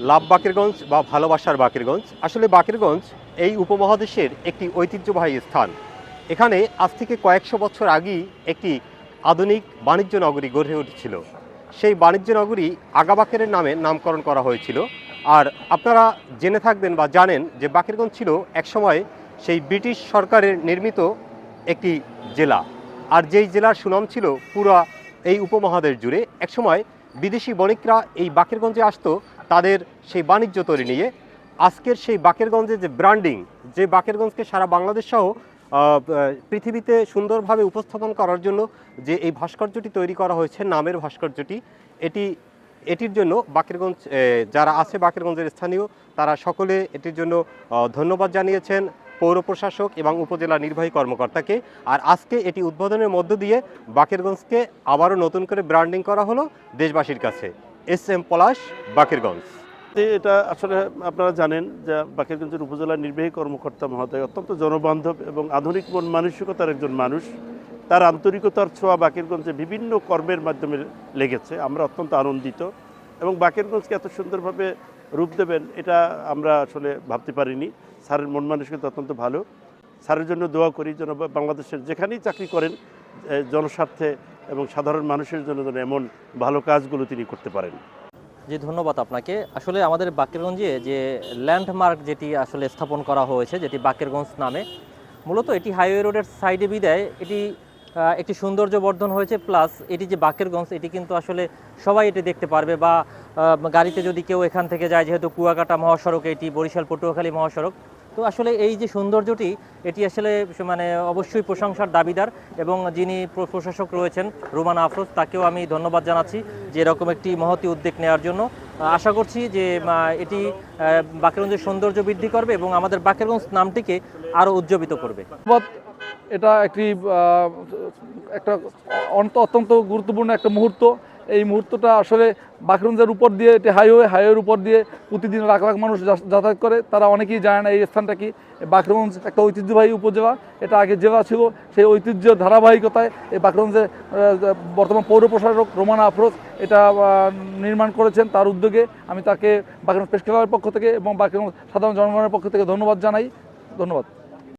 লাভ বাকেরগঞ্জ বা ভালোবাসার বাকেরগঞ্জ। আসলে বাকেরগঞ্জ এই উপমহাদেশের একটি ঐতিহ্যবাহী স্থান। এখানে আজ থেকে কয়েকশো বছর আগেই একটি আধুনিক বাণিজ্য নগরী গড়ে উঠেছিল। সেই বাণিজ্য নগরী আগাবাকেরের নামে নামকরণ করা হয়েছিল। আর আপনারা জেনে থাকবেন বা জানেন যে বাকেরগঞ্জ ছিল একসময় সেই ব্রিটিশ সরকারের নির্মিত একটি জেলা। আর যেই জেলার সুনাম ছিল পুরা এই উপমহাদেশ জুড়ে, একসময় বিদেশি বণিকরা এই বাকেরগঞ্জে আসতো তাদের সেই বাণিজ্য তৈরি নিয়ে আজকের সেই বাকেরগঞ্জের যে ব্র্যান্ডিং যে বাকেরগঞ্জকে সারা বাংলাদেশ সহ পৃথিবীতে সুন্দরভাবে উপস্থাপন করার জন্য যে এই ভাস্কর্যটি তৈরি করা হয়েছে, নামের ভাস্কর্যটি, এটি, এটির জন্য বাকেরগঞ্জ যারা আছে বাকেরগঞ্জের স্থানীয়, তারা সকলে এটির জন্য ধন্যবাদ জানিয়েছেন পৌর প্রশাসক এবং উপজেলা নির্বাহী কর্মকর্তাকে। আর আজকে এটি উদ্বোধনের মধ্য দিয়ে বাকেরগঞ্জকে আবারও নতুন করে ব্র্যান্ডিং করা হলো দেশবাসীর কাছে। S M Palash, Bakerganj. এটা আসলে আপনারা জানেন যে বাকেরগঞ্জের উপজেলা নির্বাহী কর্মকর্তা মহোদয় অত্যন্ত জনবান্ধব এবং আধুনিক মন মানসিকতার একজন মানুষ। তার আন্তরিকতার ছোঁয়া বাকেরগঞ্জে বিভিন্ন কর্মের মাধ্যমে লেগেছে। আমরা অত্যন্ত আনন্দিত এবং বাকেরগঞ্জকে এত সুন্দরভাবে রূপ দেবেন, এটা আমরা আসলে ভাবতে পারিনি। স্যারের মন মানসিকতা অত্যন্ত ভালো। স্যারের জন্য দোয়া করি যেন বাংলাদেশের যেখানেই চাকরি করেন জনস্বার্থে এবং সাধারণ মানুষের জন্য যেন এমন ভালো কাজগুলো তিনি করতে পারেন। জি, ধন্যবাদ আপনাকে। আসলে আমাদের বাকেরগঞ্জে যে ল্যান্ডমার্ক যেটি আসলে স্থাপন করা হয়েছে, যেটি বাকেরগঞ্জ নামে, মূলত এটি হাইওয়ে রোডের সাইডে বিদায়। এটি একটি সৌন্দর্য বর্ধন হয়েছে, প্লাস এটি যে বাকেরগঞ্জ, এটি কিন্তু আসলে সবাই এটি দেখতে পারবে বা গাড়িতে যদি কেউ এখান থেকে যায়, যেহেতু কুয়াকাটা মহাসড়ক, এটি বরিশাল, পটুয়াখালী মহাসড়ক তো আসলে এই যে সৌন্দর্যটি, এটি আসলে মানে অবশ্যই প্রশংসার দাবিদার এবং যিনি প্র- প্রশাসক রয়েছেন রুমান আফরোজ, তাকেও আমি ধন্যবাদ জানাচ্ছি যে এরকম একটি মহতি উদ্যোগ নেওয়ার জন্য। আশা করছি যে এটি বাকেরগঞ্জের সৌন্দর্য বৃদ্ধি করবে এবং আমাদের বাকেরগঞ্জ নামটিকে আরও উজ্জীবিত করবে। এটা একটি একটা অত্যন্ত গুরুত্বপূর্ণ একটা মুহূর্ত। এই মুহূর্তটা আসলে বাকরঞ্জের উপর দিয়ে, এটি হাইওয়ে হাইওয়ের উপর দিয়ে প্রতিদিন লাখ লাখ মানুষ যাতায়াত করে। তারা অনেকেই জানে না এই স্থানটা কি। বাকরঞ্জ একটা ঐতিহ্যবাহী উপজেলা। এটা আগে জেলা ছিল। সেই ঐতিহ্য ধারাবাহিকতায় এই বাকরঞ্জে বর্তমান পৌর প্রশাসক রোমান আফরোজ এটা নির্মাণ করেছেন। তার উদ্যোগে আমি তাকে বাকরঞ্জ প্রেস ক্লাবের পক্ষ থেকে এবং বাকরঞ্জ সাধারণ জনগণের পক্ষ থেকে ধন্যবাদ জানাই। ধন্যবাদ।